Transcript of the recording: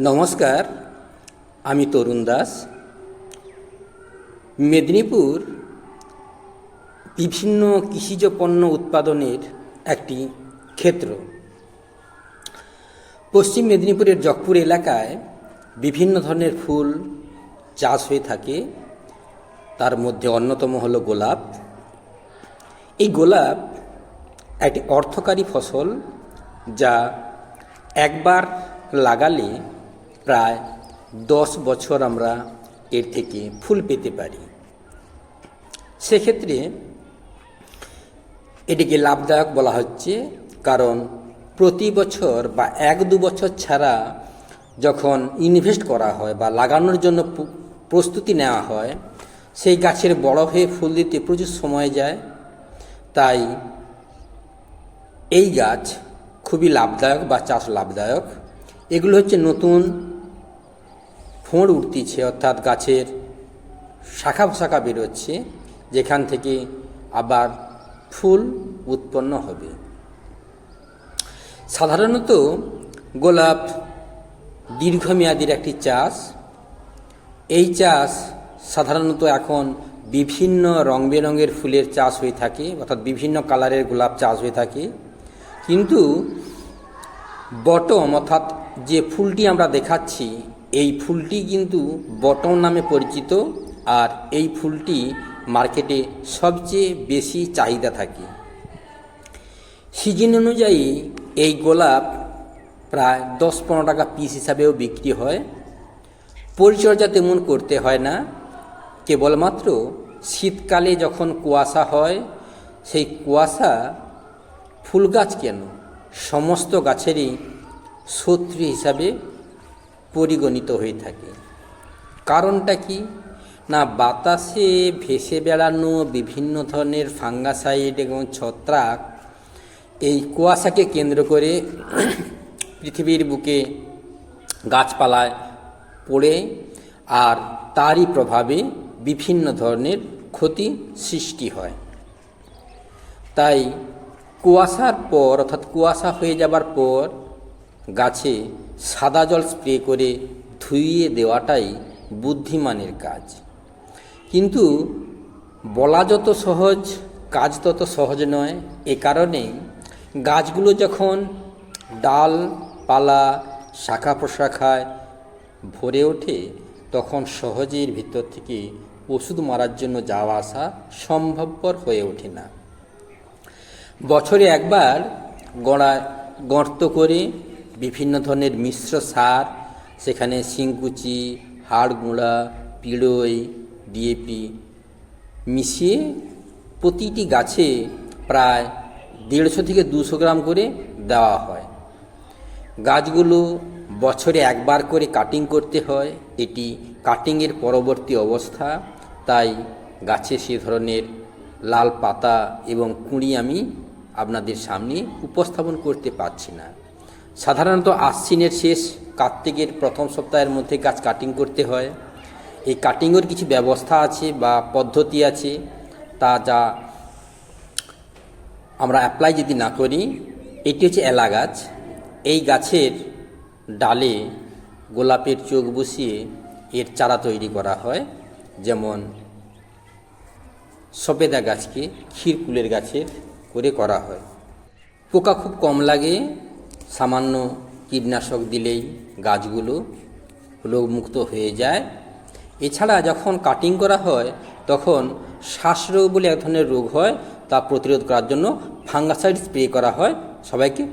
নমস্কার, আমি তরুণ দাস। মেদিনীপুর বিভিন্ন কৃষিজ পণ্য উৎপাদনের একটি ক্ষেত্র। পশ্চিম মেদিনীপুরের জগপুর এলাকায় বিভিন্ন ধরনের ফুল চাষ হয়ে থাকে। তার মধ্যে অন্যতম হলো গোলাপ। এই গোলাপ একটি অর্থকারী ফসল যা একবার লাগালে প্রায় দশ বছর আমরা এর থেকে ফুল পেতে পারি। সেক্ষেত্রে এটিকে লাভদায়ক বলা হচ্ছে কারণ প্রতি বছর বা এক দু বছর ছাড়া যখন ইনভেস্ট করা হয় বা লাগানোর জন্য প্রস্তুতি নেওয়া হয়, সেই গাছের বড় হয়ে ফুল দিতে প্রচুর সময় যায়। তাই এই গাছ খুবই লাভদায়ক বা চাষ লাভদায়ক। এগুলো হচ্ছে নতুন ফোঁড় উঠতিছে, অর্থাৎ গাছের শাখা শাখা বেরোচ্ছে, যেখান থেকে আবার ফুল উৎপন্ন হবে। সাধারণত গোলাপ দীর্ঘমেয়াদীর একটি চাষ। এই চাষ সাধারণত এখন বিভিন্ন রং বেরঙের ফুলের চাষ হয়ে থাকে, অর্থাৎ বিভিন্ন কালারের গোলাপ চাষ হয়ে থাকে। কিন্তু বটম, অর্থাৎ যে ফুলটি আমরা দেখাচ্ছি এই ফুলটি কিন্তু বটম নামে পরিচিত আর এই ফুলটি মার্কেটে সবচেয়ে বেশি চাহিদা থাকে। সিজন অনুযায়ী এই গোলাপ প্রায় দশ পনেরো টাকা পিস হিসাবেও বিক্রি হয়। পরিচর্যা তেমন করতে হয় না। কেবলমাত্র শীতকালে যখন কুয়াশা হয়, সেই কুয়াশা ফুল গাছ কেন? সমস্ত গাছেরই শত্রু হিসাবে পরিগণিত হয়ে থাকে। কারণটা কি? না, বাতাসে ভেসে বেড়ানো বিভিন্ন ধরনের ফাঙ্গাসাইড এবং ছত্রাক এই কুয়াশাকে কেন্দ্র করে পৃথিবীর বুকে গাছপালায় পড়ে আর তারই প্রভাবে বিভিন্ন ধরনের ক্ষতি সৃষ্টি হয়। তাই কুয়াশার পর অর্থাৎ কুয়াশা হয়ে যাবার পর গাছে সাদা জল স্প্রে করে ধুইয়ে দেওয়াটাই বুদ্ধিমানের কাজ। কিন্তু বলা যত সহজ, কাজ তত সহজ নয়। এ কারণে গাছগুলো যখন ডাল, পালা শাখা প্রশাখায় ভরে ওঠে, তখন সহজের ভিতর থেকে ওষুধ মারার জন্য যাওয়া আসা সম্ভবপর হয়ে ওঠে না। বছরে একবার গড়ায় গর্ত করে বিভিন্ন ধরনের মিশ্র সার, সেখানে শিংকুচি, হাড় গুঁড়া পিড়ই ডিএপি মিশিয়ে প্রতিটি গাছে প্রায় দেড়শো থেকে দুশো গ্রাম করে দেওয়া হয়। গাছগুলো বছরে একবার করে কাটিং করতে হয়। এটি কাটিংয়ের পরবর্তী অবস্থা। তাই গাছে সে ধরনের লাল পাতা এবং কুঁড়ি আমি আপনাদের সামনে উপস্থাপন করতে পারছি না। সাধারণত আশ্বিনের শেষ কার্তিকের প্রথম সপ্তাহের মধ্যে গাছ কাটিং করতে হয়। এই কাটিংয়ের কিছু ব্যবস্থা আছে বা পদ্ধতি আছে, তা যা আমরা অ্যাপ্লাই যদি না করি, এটি হচ্ছে এলা গাছ। এই গাছের ডালে গোলাপের চোখ বসিয়ে এর চারা তৈরি করা হয়, যেমন সবেদা গাছকে ক্ষীরকুলের গাছের করে করা হয়। পোকা খুব কম লাগে সামান্য কীটনাশক দিলেই গাছগুলো রোগমুক্ত হয়ে যায়। এছাড়া যখন কাটিং করা হয়, তখন শ্বাসরোগ বলে এক ধরনের রোগ হয়, তা প্রতিরোধ করার জন্য ফাঙ্গাসাইড স্প্রে করা হয়। সবাইকে